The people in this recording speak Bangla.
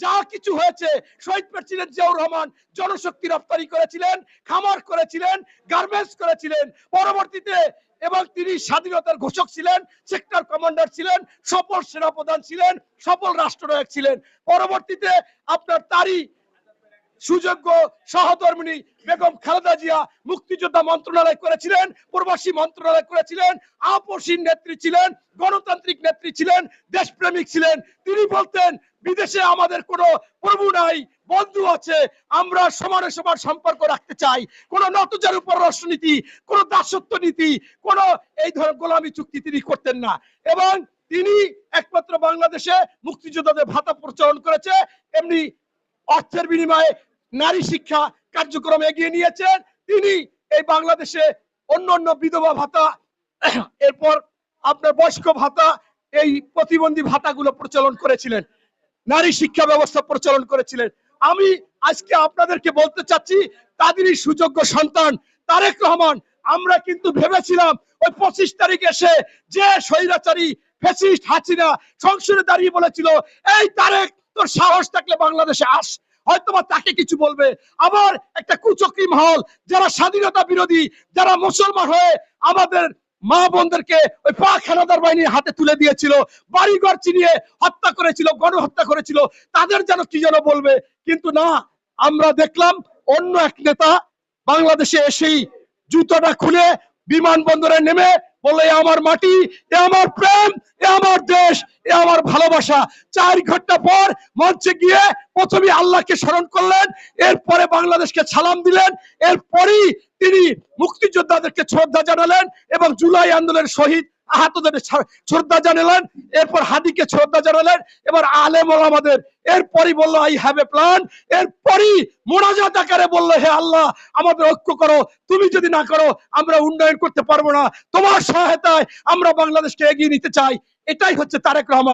যা কিছু হয়েছে, শহীদ প্রেসিডেন্ট জিয়াউর রহমান জনশক্তি রপ্তানি করেছিলেন, খামার করেছিলেন, গার্মেন্টস করেছিলেন। পরবর্তীতে এবং তিনি স্বাধীনতার ঘোষক ছিলেন, সেক্টর কমান্ডার ছিলেন, সফল সেনাপ্রধান ছিলেন, সফল রাষ্ট্রনায়ক ছিলেন। পরবর্তীতে আপনার তারই সুযোগ্য সহধর্মিনী বেগম খালেদা জিয়া মুক্তিযোদ্ধা মন্ত্রণালয় করেছিলেন, প্রবাসী মন্ত্রণালয় করেছিলেন, আপসীন নেত্রী ছিলেন, গণতান্ত্রিক নেত্রী ছিলেন, দেশপ্রেমিক ছিলেন। তিনি বলতেন, বিদেশে আমাদের কোনো প্রভু নাই, বন্ধু আছে, আমরা সমানে সমান সম্পর্ক রাখতে চাই। কোন নতজার উপর রাষ্ট্রনীতি কোন দাসত্ব নীতি, কোন এই ধরনের গোলামী চুক্তি তিনি করতেন না। এবং তিনি একমাত্র বাংলাদেশে মুক্তিযোদ্ধাদের ভাতা প্রচলন করেছে, এমনি অর্থের বিনিময়ে নারী শিক্ষা কার্যক্রম এগিয়ে নিয়েছেন। তিনি এই বাংলাদেশে অন্য অন্য বিধবা ভাতা, এরপর আপনার বয়স্ক ভাতা, এই প্রতিবন্ধী ভাতাগুলো প্রচলন করেছিলেন। নারী শিক্ষা ব্যবস্থা প্রচলন করেছিলেন। আমি আজকে আপনাদেরকে বলতে চাচ্ছি, তাদেরই সুযোগ্য সন্তান তারেক রহমান। আমরা কিন্তু ভেবেছিলাম, ওই পঁচিশ তারিখ এসে যে স্বৈরাচারী ফেসিস্ট হাসিনা সংসদে দাঁড়িয়ে বলেছিল, এই তারেক তোর সাহস থাকলে বাংলাদেশে আস। হয়তোবা তাকে কিছু বলবে। আবার একটা কুচক্রি মহল যারা স্বাধীনতা বিরোধী, যারা মুসলমান হয়ে আমাদের মা বোনদেরকে ওই পাক হানাদার বাহিনীর হাতে তুলে দিয়েছিল, বাড়িঘর চিনিয়ে হত্যা করেছিল, গণহত্যা করেছিল, তাদের যেন কি যেন বলবে? কিন্তু না, আমরা দেখলাম অন্য এক নেতা বাংলাদেশে এসেই জুতোটা খুলে বিমানবন্দরে নেমে বলে আমার মাটি, এ আমার প্রেম এ আমার দেশ। এ আমার ভালোবাসা। চার ঘণ্টা পর মঞ্চে গিয়ে প্রথমে আল্লাহকে স্মরণ করলেন, এরপরে বাংলাদেশকে সালাম দিলেন, এরপরই তিনি মুক্তিযোদ্ধাদেরকে শ্রদ্ধা জানালেন এবং জুলাই আন্দোলনের শহীদ আহতদের শ্রদ্ধা জানালেন, এরপর হাদিকে শ্রদ্ধা জানালেন, এবার আলেম আমাদের, এরপরই বলল আই হ্যাভ এ প্ল্যান এরপরই মোনাজাত আকারে বলল, হে আল্লাহ, আমাদের ঐক্য করো, তুমি যদি না করো, আমরা উন্নয়ন করতে পারব না। তোমার সহায়তায় আমরা বাংলাদেশকে এগিয়ে নিতে চাই। এটাই হচ্ছে তারেক রহমান।